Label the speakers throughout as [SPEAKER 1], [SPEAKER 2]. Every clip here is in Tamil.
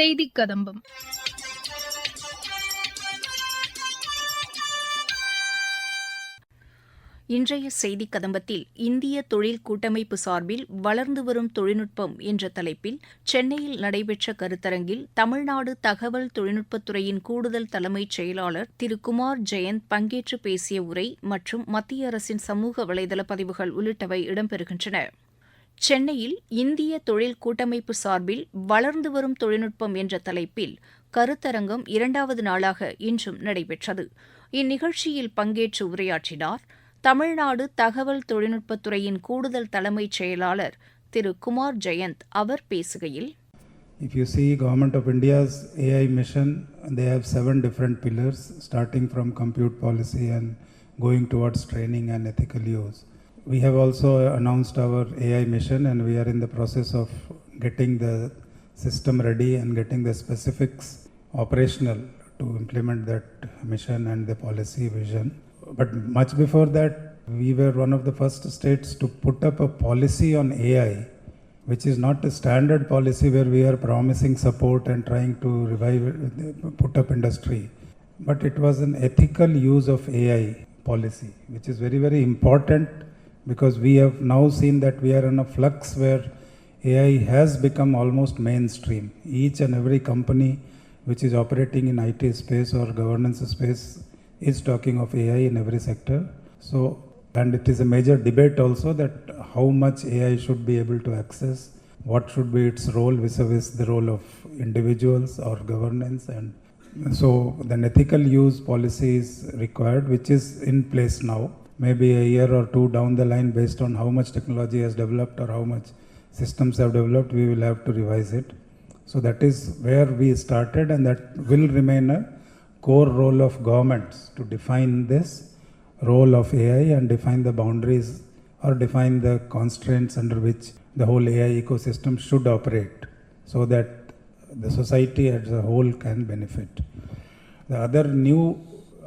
[SPEAKER 1] செய்தி கதம்பம்.
[SPEAKER 2] இன்றைய செய்தி கதம்பத்தில் இந்திய தொழில் கூட்டமைப்பு சார்பில் வளர்ந்து வரும் தொழில்நுட்பம் என்ற தலைப்பில் சென்னையில் நடைபெற்ற கருத்தரங்கில் தமிழ்நாடு தகவல் தொழில்நுட்பத்துறையின் கூடுதல் தலைமைச் செயலாளர் திரு குமார் ஜெயந்த் பங்கேற்று பேசிய உரை மற்றும் மத்திய அரசின் சமூக வலைதள பதிவுகள் உள்ளிட்டவை இடம்பெறுகின்றன. சென்னையில் இந்திய தொழில் கூட்டமைப்பு சார்பில் வளர்ந்து வரும் தொழில்நுட்பம் என்ற தலைப்பில் கருத்தரங்கம் இரண்டாவது நாளாக இன்றும் நடைபெற்றது. இந்நிகழ்ச்சியில் பங்கேற்று உரையாற்றினார் தமிழ்நாடு தகவல் தொழில்நுட்பத்துறையின் கூடுதல் தலைமைச் செயலாளர் திரு. குமார் ஜெயந்த். அவர் பேசுகையில்
[SPEAKER 3] If you see Government of India's AI mission, they have seven different pillars, starting from compute policy and going towards training and ethical use. We have also announced our AI mission, and we are in the process of getting the system ready and getting the specifics operational to implement that mission and the policy vision. But much before that, we were one of the first states to put up a policy on AI which is not a standard policy where we are promising support and trying to revive put up industry but it was an ethical use of ai policy which is very very important because we have now seen that we are in a flux where ai has become almost mainstream each and every company which is operating in it space or governance space is talking of ai in every sector so and it is a major debate also that how much AI should be able to access, what should be its role vis-a-vis the role of individuals or governance, and so then ethical use policy is required, which is in place now. Maybe a year or two down the line, based on how much technology has developed or how much systems have developed, we will have to revise it. So that is where we started, and that will remain a core role of governments to define this role of AI and define the boundaries or define the constraints under which the whole AI ecosystem should operate so that the society as a whole can benefit. The other new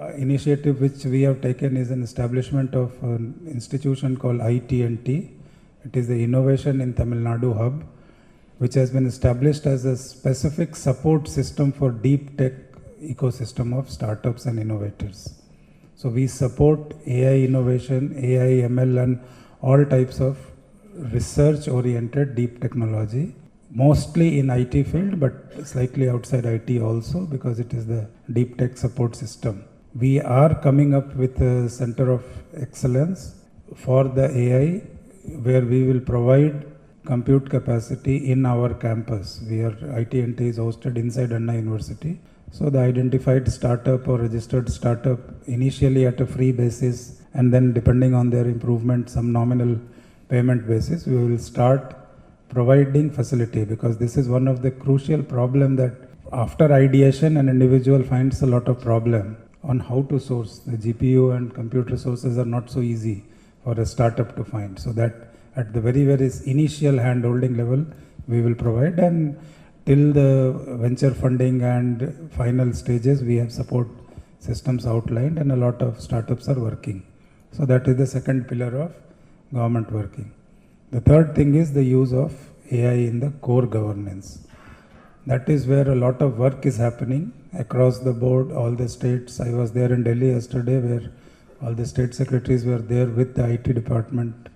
[SPEAKER 3] Uh, initiative which we have taken is an establishment of an institution called ITNT. It is the Innovation in Tamil Nadu Hub, which has been established as a specific support system for deep tech ecosystem of startups and innovators. So we support AI innovation, AI, ML, and all types of research-oriented deep technology, mostly in IT field, but slightly outside IT also, because it is the deep tech support system. We are coming up with a center of excellence for the AI, where we will provide compute capacity in our campus. We are ITNT is hosted inside Anna University. So the identified startup or registered startup initially at a free basis and then depending on their improvement some nominal payment basis we will start providing facility because this is one of the crucial problem that after ideation an individual finds a lot of problem on how to source. The GPU and compute resources are not so easy for a startup to find. So that at the very very initial hand holding level we will provide. And till the venture funding and final stages we have support systems outlined and a lot of startups are working. So that is the second pillar of government working. The third thing is the use of ai in the core governance that is where a lot of work is happening across the board. All the states i was there in delhi yesterday where all the state secretaries were there with the it department.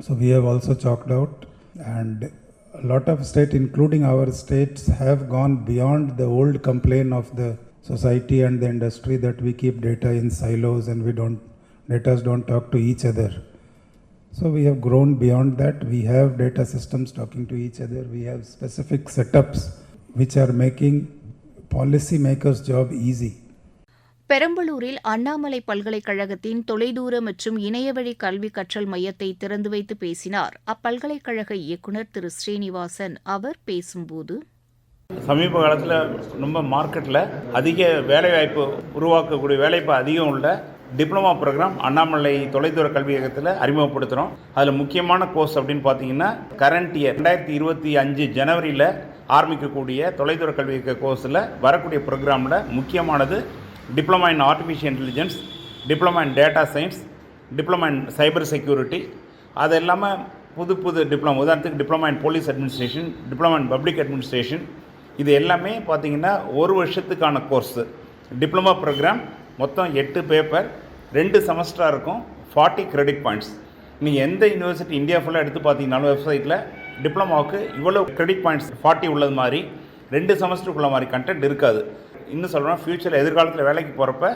[SPEAKER 3] So we have also chalked out and a lot of state including our states have gone beyond the old complaint of the society and the industry that we keep data in silos and we don't data don't talk to each other. So we have grown beyond that. We have data systems talking to each other. We have specific setups which are making policy makers job easy.
[SPEAKER 2] பெரம்பலூரில் அண்ணாமலை பல்கலைக்கழகத்தின் தொலைதூர மற்றும் இணையவழி கல்வி கற்றல் மையத்தை திறந்து வைத்து பேசினார். அப்பல்கலைக்கழக இயக்குநர் திரு ஸ்ரீனிவாசன் அவர் பேசும்போது
[SPEAKER 4] சமீப காலத்தில் ரொம்ப மார்க்கெட்டில் அதிக வேலைவாய்ப்பு உருவாக்கக்கூடிய வேலைவாய்ப்பு அதிகம் உள்ள டிப்ளமா ப்ரோக்ராம் அண்ணாமலை தொலைதூர கல்வியகத்தில் அறிமுகப்படுத்துகிறோம் அதில் முக்கியமான கோர்ஸ் அப்படின்னு பார்த்தீங்கன்னா கரண்ட் இயர் ரெண்டாயிரத்தி இருபத்தி அஞ்சு ஜனவரியில் ஆரம்பிக்கக்கூடிய தொலைதூர கல்வி கோர்ஸில் வரக்கூடிய ப்ரோக்ராமில் முக்கியமானது diploma in artificial intelligence diploma in data science diploma in cyber security அது இல்லாமல் புது புது டிப்ளமா உதாரணத்துக்கு diploma in police administration diploma in public administration இது எல்லாமே பார்த்தீங்கன்னா ஒரு வருஷத்துக்கான கோர்ஸு டிப்ளமா ப்ரோக்ராம் மொத்தம் எட்டு பேப்பர் ரெண்டு செமஸ்டராக இருக்கும் ஃபார்ட்டி கிரெடிட் பாயிண்ட்ஸ் நீங்கள் எந்த யூனிவர்சிட்டி இந்தியா ஃபுல்லாக எடுத்து பார்த்தீங்கன்னாலும் வெப்சைட்டில் டிப்ளமாவுக்கு இவ்வளோ கிரெடிட் பாயிண்ட்ஸ் ஃபார்ட்டி உள்ளது மாதிரி ரெண்டு செமஸ்டருக்குள்ள மாதிரி கண்டென்ட் இருக்காது. இன்னும் சொல்கிறோம் ஃப்யூச்சரில் எதிர்காலத்தில் வேலைக்கு போகிறப்ப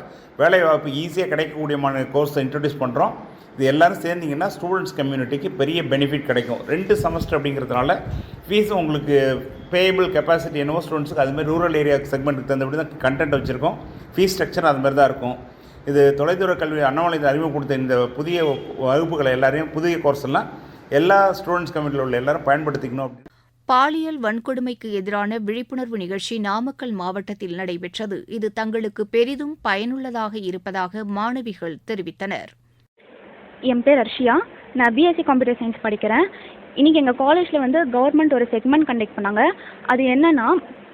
[SPEAKER 4] வேலை வாய்ப்பு ஈஸியாக கிடைக்கக்கூடியமான கோர்ஸை இன்ட்ரடியூஸ் பண்ணுறோம் இது எல்லோரும் சேர்ந்தீங்கன்னா ஸ்டூடெண்ட்ஸ் கம்யூனிட்டிக்கு பெரிய பெனிஃபிட் கிடைக்கும். ரெண்டு செமஸ்டர் அப்படிங்கிறதுனால ஃபீஸும் உங்களுக்கு பேயபிள் கெப்பாசிட்டி என்னவோ ஸ்டூடெண்ட்ஸுக்கு அதுமாதிரி ரூரல் ஏரியா செக்மெண்ட்டுக்கு தகுந்தபடி தான் கண்டென்ட் வச்சுருக்கோம். ஃபீஸ் ஸ்ட்ரக்சர் அதுமாதிரி தான் இருக்கும். இது தொலைதூர கல்வி அண்ணாமலை அறிமுகப்படுத்த இந்த புதிய வகுப்புகளை எல்லாரையும் புதிய கோர்ஸ் எல்லாம் எல்லா ஸ்டூடெண்ட்ஸ் கம்யூனிட்டியில் உள்ள எல்லாரும் பயன்படுத்திக்கணும் அப்படின்னு.
[SPEAKER 2] பாலியல் வன்கொடுமைக்கு எதிரான விழிப்புணர்வு நிகழ்ச்சி நாமக்கல் மாவட்டத்தில் நடைபெற்றது. இது தங்களுக்கு பெரிதும் பயனுள்ளதாக இருப்பதாக மாணவிகள் தெரிவித்தனர்.
[SPEAKER 1] என் பேர் அர்ஷியா. நான் பிஎஸ்சி கம்ப்யூட்டர் சயின்ஸ் படிக்கிறேன். இன்றைக்கி எங்கள் காலேஜில் வந்து கவர்மெண்ட் ஒரு செக்மெண்ட் கண்டக்ட் பண்ணாங்க. அது என்னன்னா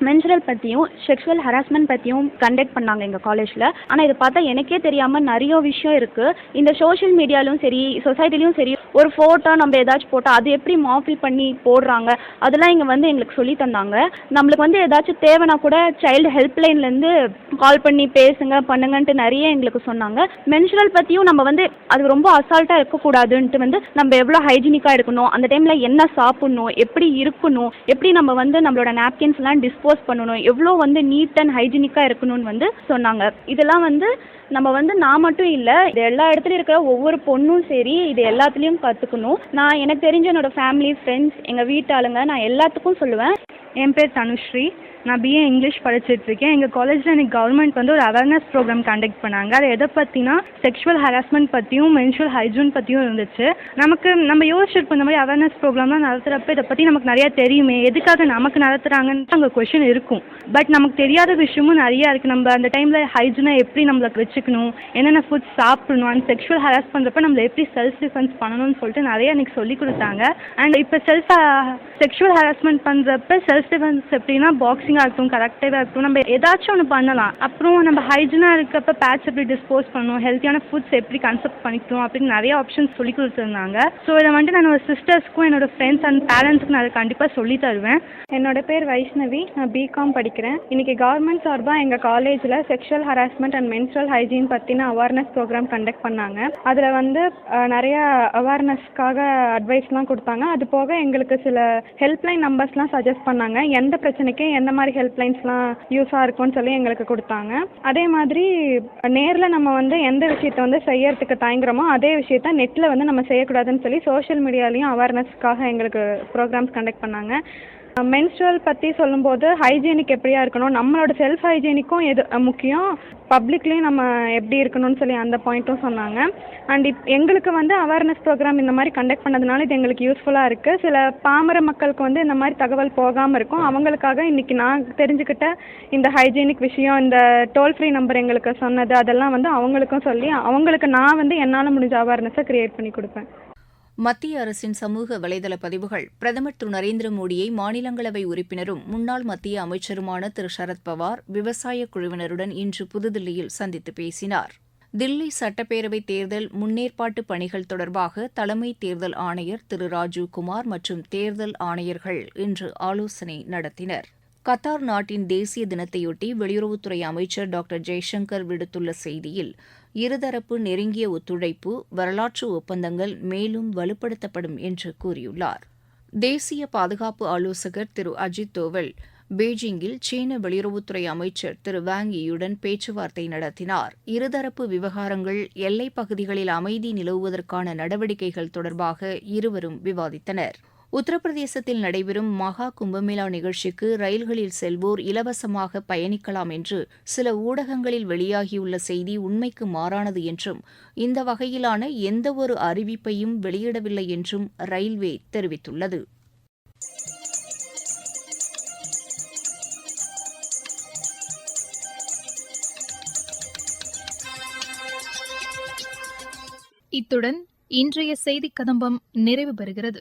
[SPEAKER 1] மென்சுரல் பற்றியும் செக்ஷுவல் ஹராஸ்மெண்ட் பற்றியும் கண்டக்ட் பண்ணாங்க எங்கள் காலேஜில் ஆனால் இதை பார்த்தா எனக்கே தெரியாமல் நிறைய விஷயம் இருக்குது இந்த சோஷியல் மீடியாலும் சரி சொசைட்டிலையும் சரி ஒரு ஃபோட்டோ நம்ம ஏதாச்சும் போட்டால் அது எப்படி மாஃபில் பண்ணி போடுறாங்க? அதெல்லாம் இங்கே வந்து எங்களுக்கு சொல்லி தந்தாங்க. நம்மளுக்கு வந்து ஏதாச்சும் தேவைன்னா கூட சைல்டு ஹெல்ப்லைன்லேருந்து கால் பண்ணி பேசுங்க பண்ணுங்கன்ட்டு நிறைய எங்களுக்கு சொன்னாங்க. மென்சுரல் பற்றியும் நம்ம வந்து அது ரொம்ப அசால்ட்டாக இருக்கக்கூடாதுன்ட்டு வந்து நம்ம எவ்வளோ ஹைஜீனிக்காக இருக்கணும்? அந்த டைமில் என்ன சாப்பிட்ணும் எப்படி இருக்கணும் எப்படி நம்ம வந்து நம்மளோட நாப்கின்ஸ்லாம் டிஸ்போஸ் பண்ணணும் எவ்வளோ வந்து நீட் அண்ட் ஹைஜீனிக்காக இருக்கணும்னு வந்து சொன்னாங்க. இதெல்லாம் வந்து நம்ம வந்து நான் மட்டும் இல்லை இது எல்லா இடத்துலையும் இருக்கிற ஒவ்வொரு பொண்ணும் சரி இது எல்லாத்துலேயும் கற்றுக்கணும் நான் எனக்கு தெரிஞ்ச என்னோடய ஃபேமிலி ஃப்ரெண்ட்ஸ் எங்கள் வீட்டாளுங்க நான் எல்லாத்துக்கும் சொல்லுவேன்.
[SPEAKER 5] என் பேர் தனுஸ்ரீ. நான் பிஏ இங்கிலீஷ் படிச்சிட்ருக்கேன். எங்கள் காலேஜில் எனக்கு கவர்மெண்ட் வந்து ஒரு அவேர்னஸ் ப்ரோக்ராம் கண்டக்ட் பண்ணாங்க. அது எதை பற்றினா செக்ஷுவல் ஹராஸ்மெண்ட் பற்றியும் மென்சுவல் ஹைஜூன் பற்றியும் இருந்துச்சு. நமக்கு நம்ம யோசிச்சிருப்போம் இந்த மாதிரி அவேர்னஸ் ப்ரோக்ராம்லாம் நடத்துகிறப்ப இதை பற்றி நமக்கு நிறையா தெரியுமே. எதுக்காக நமக்கு நடத்துகிறாங்கன்னு அங்கே கொஷின் இருக்கும். பட் நமக்கு தெரியாத விஷயமும் நிறையா இருக்குது நம்ம அந்த டைமில் ஹைஜூனை எப்படி நம்மளுக்கு வச்சுக்கணும்? என்னென்ன ஃபுட்ஸ் சாப்பிடணும்? அண்ட் செக்ஷுவல் ஹராஸ் பண்ணுறப்ப நம்மளை எப்படி செல்ஃப் டிஃபென்ஸ் பண்ணணும்னு சொல்லிட்டு நிறைய எனக்கு சொல்லி கொடுத்தாங்க. அண்ட் இப்போ செல்ஃப் செக்ஷுவல் ஹராஸ்மெண்ட் பண்ணுறப்ப செல்ஃப் டிஃபென்ஸ் எப்படின்னா பாக்ஸிங்காக இருக்கட்டும் கரெக்டாக இருக்கட்டும் நம்ம ஏதாச்சும் ஒன்று பண்ணலாம். அப்புறம் நம்ம ஹைஜீனாக இருக்கப்ப பேட்ச் எப்படி டிஸ்போஸ் பண்ணணும் ஹெல்த்தியான ஃபுட்ஸ் எப்படி கன்செப்ட் பண்ணிக்கணும் அப்படின்னு நிறைய ஆப்ஷன்ஸ் சொல்லி கொடுத்துருந்தாங்க. ஸோ இதை வந்துட்டு நான் என்னோட சிஸ்டர்ஸ்க்கும் என்னோட ஃப்ரெண்ட்ஸ் அண்ட் பேரண்ட்ஸ்க்கு நான் அதை கண்டிப்பாக சொல்லி தருவேன்.
[SPEAKER 1] என்னோட பேர் வைஷ்ணவி. நான் பிகாம் படிக்கிறேன். இன்னைக்கு கவர்மெண்ட் சார்பாக எங்கள் காலேஜில் sexual harassment and menstrual hygiene பற்றின அவேர்னஸ் ப்ரோக்ராம் கண்டக்ட் பண்ணாங்க. அதில் வந்து நிறைய அவேர்னஸ்க்காக அட்வைஸ்லாம் கொடுத்தாங்க. அது போக எங்களுக்கு சில ஹெல்ப்லைன் நம்பர்ஸ்லாம் சஜஸ்ட் பண்ணாங்க. எந்த பிரச்சனைக்கு எந்த மாதிரி ஹெல்ப்லைன்ஸ்லாம் யூஸாக இருக்கும்னு சொல்லி எங்களுக்கு கொடுத்தாங்க. அதே மாதிரி நேரில் நம்ம வந்து எந்த விஷயத்தை வந்து செய்யறதுக்கு தயங்குறோமோ அதே விஷயத்த நெட்டில் வந்து நம்ம செய்யக்கூடாதுன்னு சொல்லி சோஷியல் மீடியாலையும் அவேர்னஸ்க்காக எங்களுக்கு ப்ரோக்ராம்ஸ் கண்டக்ட் பண்ணாங்க. மென்ஸ்ட்ரல் பற்றி சொல்லும்போது ஹைஜீனிக் எப்படியா இருக்கணும்? நம்மளோட செல்ஃப் ஹைஜீனிக்கும் எது முக்கியம்? பப்ளிக்லேயும் நம்ம எப்படி இருக்கணும்னு சொல்லி அந்த பாயிண்ட்டும் சொன்னாங்க. அண்ட் இப் எங்களுக்கு வந்து அவேர்னஸ் ப்ரோக்ராம் இந்த மாதிரி கண்டக்ட் பண்ணதுனால இது எங்களுக்கு யூஸ்ஃபுல்லாக இருக்குது சில பாமர மக்களுக்கு வந்து இந்த மாதிரி தகவல் போகாமல் இருக்கும். அவங்களுக்காக இன்றைக்கி நான் தெரிஞ்சுக்கிட்ட இந்த ஹைஜீனிக் விஷயம் இந்த டோல் ஃப்ரீ நம்பர் எங்களுக்கு சொன்னது அதெல்லாம் வந்து அவங்களுக்கும் சொல்லி அவங்களுக்கு நான் வந்து என்னால் முடிஞ்ச அவேர்னஸை க்ரியேட் பண்ணி கொடுப்பேன்.
[SPEAKER 2] மத்திய அரசின் சமூக வலைதள பதிவுகள் பிரதமர் திரு. நரேந்திர மோடியை மாநிலங்களவை உறுப்பினரும் முன்னாள் மத்திய அமைச்சருமான திரு. சரத்பவார் விவசாய குழுவினருடன் இன்று புதுதில்லியில் சந்தித்து பேசினார். தில்லி சட்டப்பேரவைத் தேர்தல் முன்னேற்பாட்டு பணிகள் தொடர்பாக தலைமை தேர்தல் ஆணையர் திரு. ராஜீவ் குமார் மற்றும் தேர்தல் ஆணையர்கள் இன்று ஆலோசனை நடத்தினர். கத்தார் நாட்டின் தேசிய தினத்தையொட்டி வெளியுறவுத்துறை அமைச்சர் டாக்டர் ஜெய்சங்கர் விடுத்துள்ள செய்தியில் இருதரப்பு நெருங்கிய ஒத்துழைப்பு வரலாற்று ஒப்பந்தங்கள் மேலும் வலுப்படுத்தப்படும் என்று கூறியுள்ளார். தேசிய பாதுகாப்பு ஆலோசகர் திரு அஜித் தோவல் பெய்ஜிங்கில் சீன வெளியுறவுத்துறை அமைச்சர் திரு வாங் யுடன் பேச்சுவார்த்தை நடத்தினார். இருதரப்பு விவகாரங்கள் எல்லைப் பகுதிகளில் அமைதி நிலவுவதற்கான நடவடிக்கைகள் தொடர்பாக இருவரும் விவாதித்தனர். உத்தரப்பிரதேசத்தில் நடைபெறும் மகா கும்பமேளா நிகழ்ச்சிக்கு ரயில்களில் செல்வோர் இலவசமாக பயணிக்கலாம் என்று சில ஊடகங்களில் வெளியாகியுள்ள செய்தி உண்மைக்கு மாறானது என்றும் இந்த வகையிலான எந்தவொரு அறிவிப்பையும் வெளியிடவில்லை என்றும் ரயில்வே தெரிவித்துள்ளது.
[SPEAKER 6] இத்துடன் இன்றைய செய்திக் கதம்பம் நிறைவு பெறுகிறது.